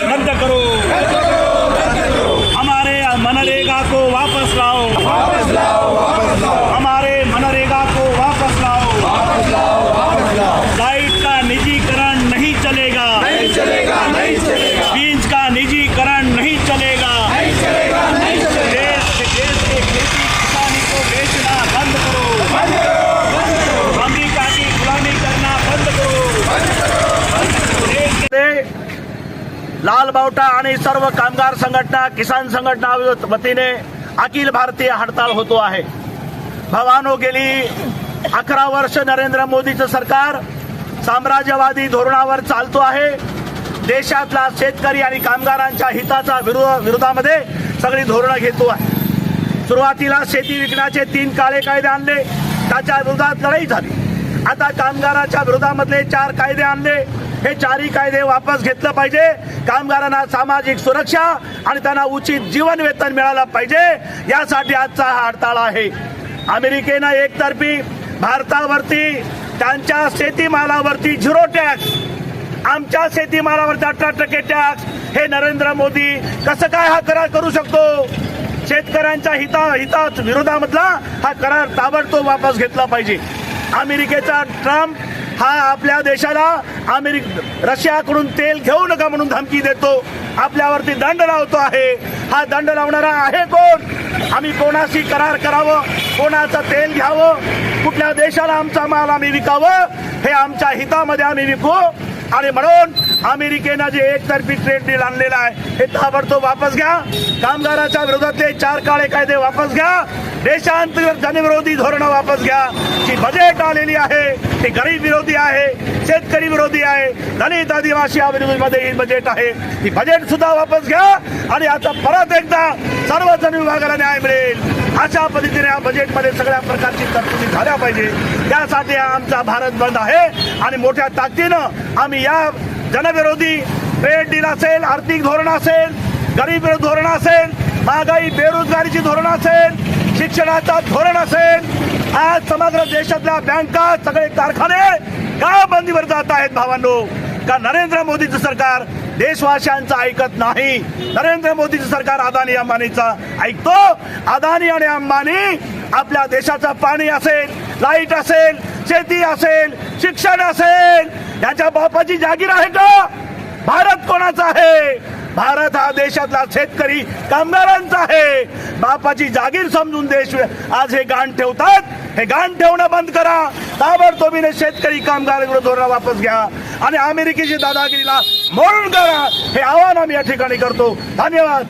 रद्द करो हमारे मनरेगा को वापस लाओ हमारे मनरेगा को वापस लाओ लाइट का निजीकरण नहीं चलेगा नहीं चलेगा नहीं चलेगा बीज का निजीकरण नहीं चलेगा नहीं चलेगा नहीं चलेगा देश देश के खेती किसानी को बेचना बंद करो अमेरिका की गुलामी करना बंद करो देश के लाल बावटा आणि सर्व कामगार संघटना किसान संघटना वतीने अखिल भारतीय हडताळ होतो आहे. भवानो गेली अकरा वर्ष नरेंद्र मोदीचं सरकार साम्राज्यवादी धोरणावर चालतो आहे. देशातला शेतकरी आणि कामगारांच्या हिताचा विरोध विरोधामध्ये सगळी धोरणं घेतो आहे. सुरुवातीला शेती विकण्याचे तीन काळे कायदे आणले. त्याच्या विरोधात लढाई झाली. आता कामगाराच्या विरोधामधले चार कायदे आणले. हे चारही कायदे वापस घेतलं पाहिजे. कामगारांना सामाजिक सुरक्षा आणि त्यांना उचित जीवन वेतन मिळालं पाहिजे. यासाठी आजचा हा हडताळ आहे. अमेरिकेनं एकतर्फी भारतावरती त्यांच्या शेतीमालावरती झिरो टॅक्स आमच्या शेतीमालावरती अठरा टक्के टॅक्स हे नरेंद्र मोदी कसं काय हा करार करू शकतो? शेतकऱ्यांच्या हिता हिता विरोधामधला हा करार ताबडतोब वापस घेतला पाहिजे. अमेरिकेचा ट्रम्प हा आपल्या देशाला अमेरिक रशियाकडून तेल घेऊ नका म्हणून धमकी देतो. आपल्यावरती दंड लावतो आहे. हा दंड लावणारा आहे कोण? आम्ही कोणाशी करार करावं? कोणाचं तेल घ्यावं? कुठल्या देशाला आमचा माल आम्ही विकावं? हे आमच्या हितामध्ये आम्ही विकू? आणि म्हणून अमेरिकेनं जे एकतर्फी ट्रेड डील आणलेला आहे हे ताबडतोब वापस घ्या. कामगाराच्या विरोधातले चार काळे कायदे वापस घ्या. देशांतर्गत जनविरोधी धोरणं वापस घ्या. जी बजेट आलेली आहे ती गरीब विरोधी आहे शेतकरी विरोधी आहे दलित आदिवासी मध्ये ही बजेट आहे. ती बजेट सुद्धा वापस घ्या. आणि आता परत एकदा सर्व जन विभागाला न्याय मिळेल. अशा पद्धतीने या बजेटमध्ये सगळ्या प्रकारची तरतुदी झाल्या पाहिजे. त्यासाठी हा आमचा भारत बंद आहे आणि मोठ्या ताकदीनं आम्ही या जनविरोधी ट्रेड डील असेल आर्थिक धोरण असेल गरीब धोरण असेल महागाई बेरोजगारीची धोरण असेल शिक्षणाचा धोरण असेल आज समग्र देशातल्या बँका सगळे कारखाने का बंदीवर जात आहेत भावांनो. का नरेंद्र मोदीचं सरकार देशवासियांचं ऐकत नाही. नरेंद्र मोदीचं सरकार अदानी अंबानीचं ऐकतो. अदानी आणि अंबानी आपल्या देशाचं पाणी असेल लाइट असेल शेती असेल शिक्षण असेल. याच्या बापाची जागीर आहे का? भारत कोणाचा आहे? भारत हा देशातला शेतकरी कामगारांचा आहे. बापाची जागीर समजून देश आज हे गाण ठेवतात. हे गाण ठेवणं बंद करा. ताबडतोबीने शेतकरी कामगार धोरण वापस घ्या. आणि अमेरिकेची दादागिरीला मोडून करा. हे आव्हान आम्ही या ठिकाणी करतो. धन्यवाद.